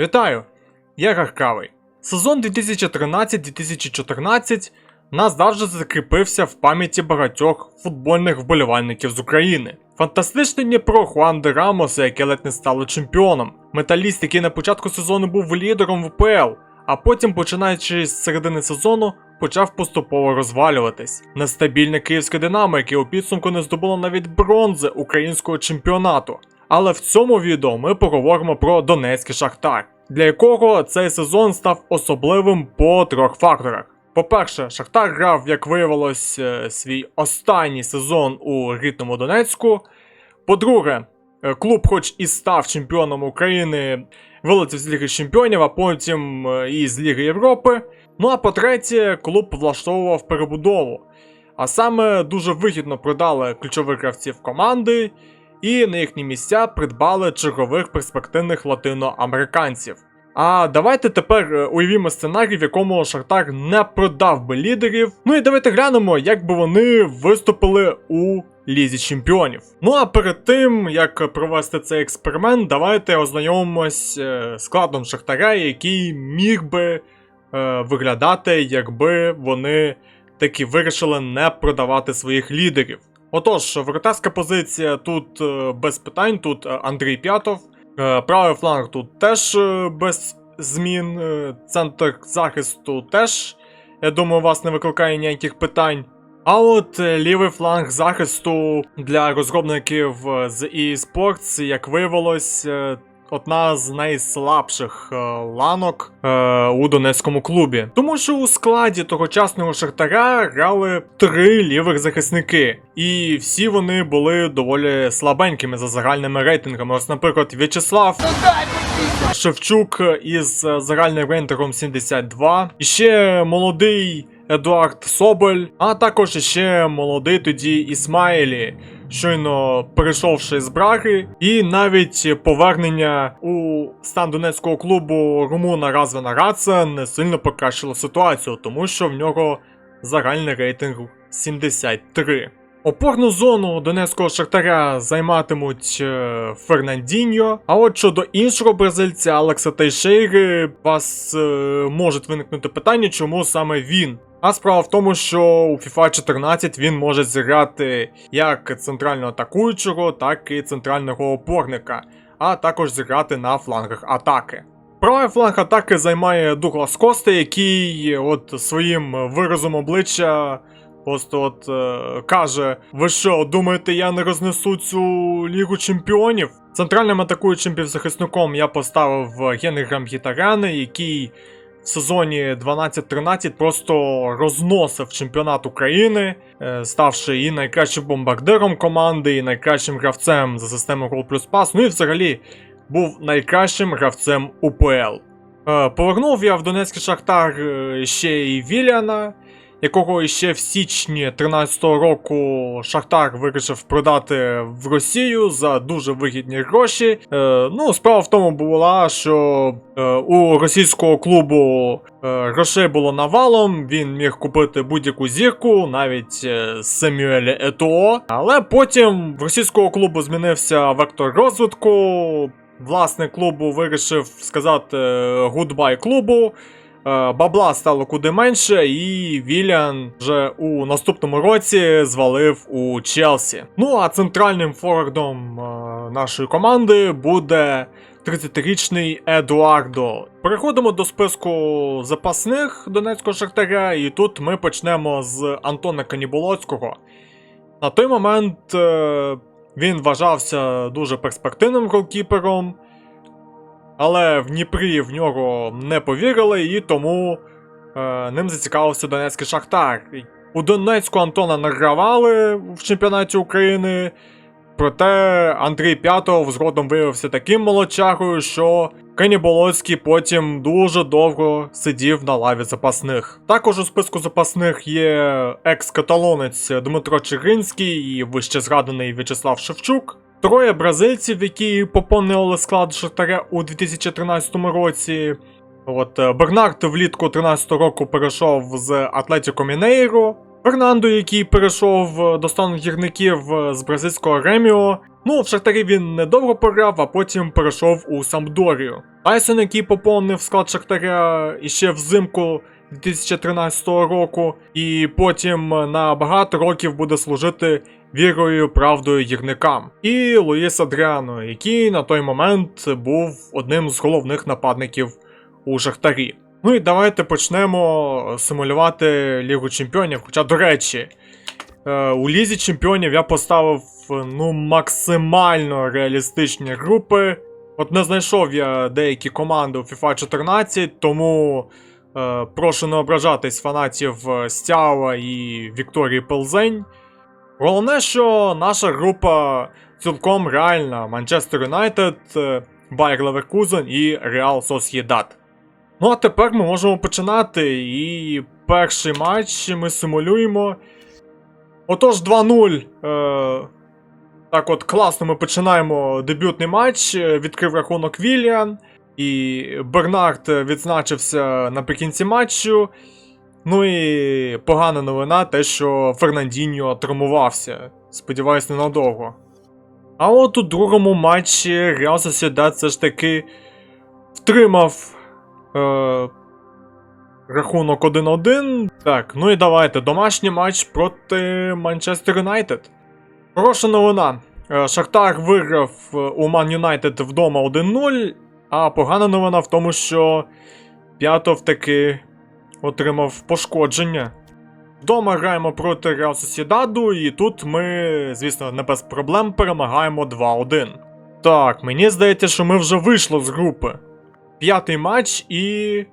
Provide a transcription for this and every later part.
Вітаю! Я Гаркавий. Сезон 2013-2014 назавжди закріпився в пам'яті багатьох футбольних вболівальників з України. Фантастичний Дніпро Хуан де Рамоса, яке ледь не стало чемпіоном. Металіст, який на початку сезону був лідером ВПЛ, а потім, починаючи з середини сезону, почав поступово розвалюватись. Нестабільне київське Динамо, яке у підсумку не здобуло навіть бронзи українського чемпіонату. Але в цьому відео ми поговоримо про Донецький Шахтар, для якого цей сезон став особливим по трьох факторах. По-перше, Шахтар грав, як виявилось, е, свій останній сезон у рідному Донецьку. По-друге, е, клуб, хоч і став чемпіоном України, вилетів з Ліги Чемпіонів, а потім е, і з Ліги Європи. Ну а по-третє, клуб влаштовував перебудову. А саме дуже вигідно продали ключових гравців команди і на їхні місця придбали чергових перспективних латиноамериканців. А давайте тепер е, уявімо сценарій, в якому Шахтар не продав би лідерів. Ну і давайте глянемо, як би вони виступили у Лізі Чемпіонів. Ну а перед тим, як провести цей експеримент, давайте ознайомимось е, з складом Шахтаря, який міг би е, виглядати, якби вони таки вирішили не продавати своїх лідерів. Отож, воротарська позиція тут е, без питань, тут е, Андрій П'ятов. Е, Правий фланг тут теж без змін. Центр захисту теж, я думаю, вас не викликає ніяких питань. А от лівий фланг захисту для розробників з eSports, як виявилось, одна з найслабших е, ланок е, у донецькому клубі. Тому що у складі тогочасного Шахтаря грали три лівих захисники, і всі вони були доволі слабенькими за загальними рейтингами. Ось, наприклад, В'ячеслав Шевчук із загальним рейтингом 72. І ще молодий Едуард Соболь, а також ще молодий тоді Ісмаїлі, щойно перейшовши з Браги, і навіть повернення у стан донецького клубу Румуна Развена Раца не сильно покращило ситуацію, тому що в нього загальний рейтинг 73. Опорну зону донецького шахтаря займатимуть е, Фернандіньо. А от щодо іншого бразильця Алекса Тейшейри, у вас е, можуть виникнути питання, чому саме він. А справа в тому, що у FIFA 14 він може зіграти як центрально атакуючого, так і центрального опорника, а також зіграти на флангах атаки. Правий фланг атаки займає Дуглас Коста, який от своїм виразом обличчя просто от е, каже: Ви що, думаєте, я не рознесу цю лігу чемпіонів? Центральним атакуючим півзахисником я поставив Генріха Мхітаряна, який сезоні 12-13 просто розносив чемпіонат України, е, ставши і найкращим бомбардиром команди, і найкращим гравцем за системою Goal Plus Pass, ну і взагалі був найкращим гравцем УПЛ. Е, Повернув я в Донецький Шахтар е, ще і Віліана, якого ще в січні 13-го року Шахтар вирішив продати в Росію за дуже вигідні гроші. Е, ну, справа в тому була, що е, у російського клубу е, грошей було навалом, він міг купити будь-яку зірку, навіть е, Семюеля Етуо. Але потім в російського клубу змінився вектор розвитку. Власник клубу вирішив сказати гудбай клубу. Е, Бабла стало куди менше, і Віліан вже у наступному році звалив у Челсі. Ну а центральним форвардом е, нашої команди буде 30-річний Едуардо. Переходимо до списку запасних Донецького Шахтаря, і тут ми почнемо з Антона Каніболоцького. На той момент е, він вважався дуже перспективним голкіпером. Але в Дніпрі в нього не повірили, і тому е, ним зацікавився Донецький Шахтар. У Донецьку Антона награвали в чемпіонаті України. Проте Андрій П'ятов згодом виявився таким молодчагою, що Кені Болоцький потім дуже довго сидів на лаві запасних. Також у списку запасних є екс-каталонець Дмитро Чигинський і вище згаданий В'ячеслав Шевчук. Троє бразильців, які поповнили склад Шахтаря у 2013 році. От е, Бернард влітку 13 року перейшов з Атлетіко Мінейро. Фернандо, який перейшов е, до стану гірників е, з бразильського Реміо. Ну, в Шахтарі він недовго пограв, а потім перейшов у Самдорію. Тайсон, який поповнив склад Шахтаря іще взимку 2013 року, і потім на багато років буде служити вірою правдою гірникам. І Луїс Адріано, який на той момент був одним з головних нападників у Шахтарі. Ну і давайте почнемо симулювати Лігу Чемпіонів. Хоча, до речі, е, у Лізі Чемпіонів я поставив ну, максимально реалістичні групи. От не знайшов я деякі команди у FIFA 14, тому прошу не ображатись фанатів е, Стява і Вікторії Пелзень. Головне, що наша група цілком реальна: Манчестер Юнайтед, е, Байер Леверкузен і Реал Сосєдат. Ну а тепер ми можемо починати. І перший матч ми симулюємо. Отож, 2-0. Е, так от класно ми починаємо дебютний матч. Е, Відкрив рахунок Вільян. І Бернард відзначився наприкінці матчу. Ну і погана новина, те, що Фернандіньо травмувався. Сподіваюсь, ненадовго. А от у другому матчі Реал Сосідат все ж таки втримав е, рахунок 1-1. Так, ну і давайте домашній матч проти Манчестер Юнайтед. Хороша новина. Е, Шахтар виграв е, у Ман Юнайтед вдома 1-0. А погана новина в тому, що П'ятов таки отримав пошкодження. Вдома граємо проти Реал Сосідаду, і тут ми, звісно, не без проблем перемагаємо 2-1. Так, мені здається, що ми вже вийшли з групи. П'ятий матч і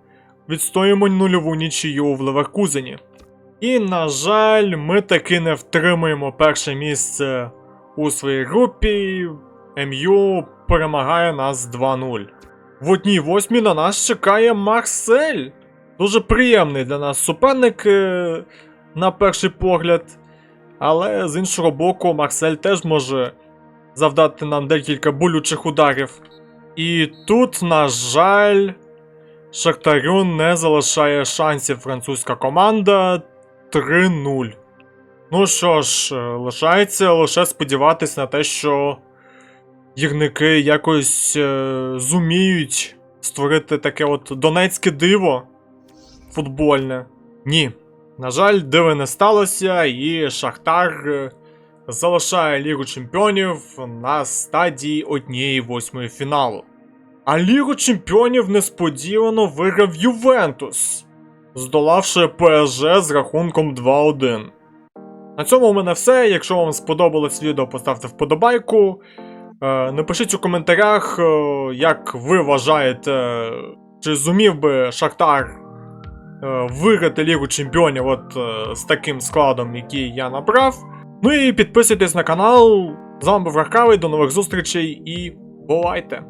відстоїмо нульову нічию в Леверкузені. І, на жаль, ми таки не втримуємо перше місце у своїй групі. МЮ перемагає нас 2-0. В одній восьмій на нас чекає Марсель. Дуже приємний для нас суперник е, на перший погляд. Але з іншого боку, Марсель теж може завдати нам декілька болючих ударів. І тут, на жаль, Шахтарю не залишає шансів французька команда 3-0. Ну що ж, е, лишається лише сподіватись на те, що гірники якось е, зуміють створити таке от донецьке диво футбольне. Ні. На жаль, диви не сталося, і Шахтар е, залишає Лігу Чемпіонів на стадії однієї восьмої фіналу. А Лігу Чемпіонів несподівано виграв Ювентус, здолавши ПСЖ з рахунком 2-1. На цьому у мене все. Якщо вам сподобалось відео, поставте вподобайку. Е, Напишіть у коментарях, е, як ви вважаєте, чи зумів би Шахтар е, виграти Лігу Чемпіонів от з таким складом, який я набрав. Ну і підписуйтесь на канал. З вами був Рахкавий, до нових зустрічей і бувайте!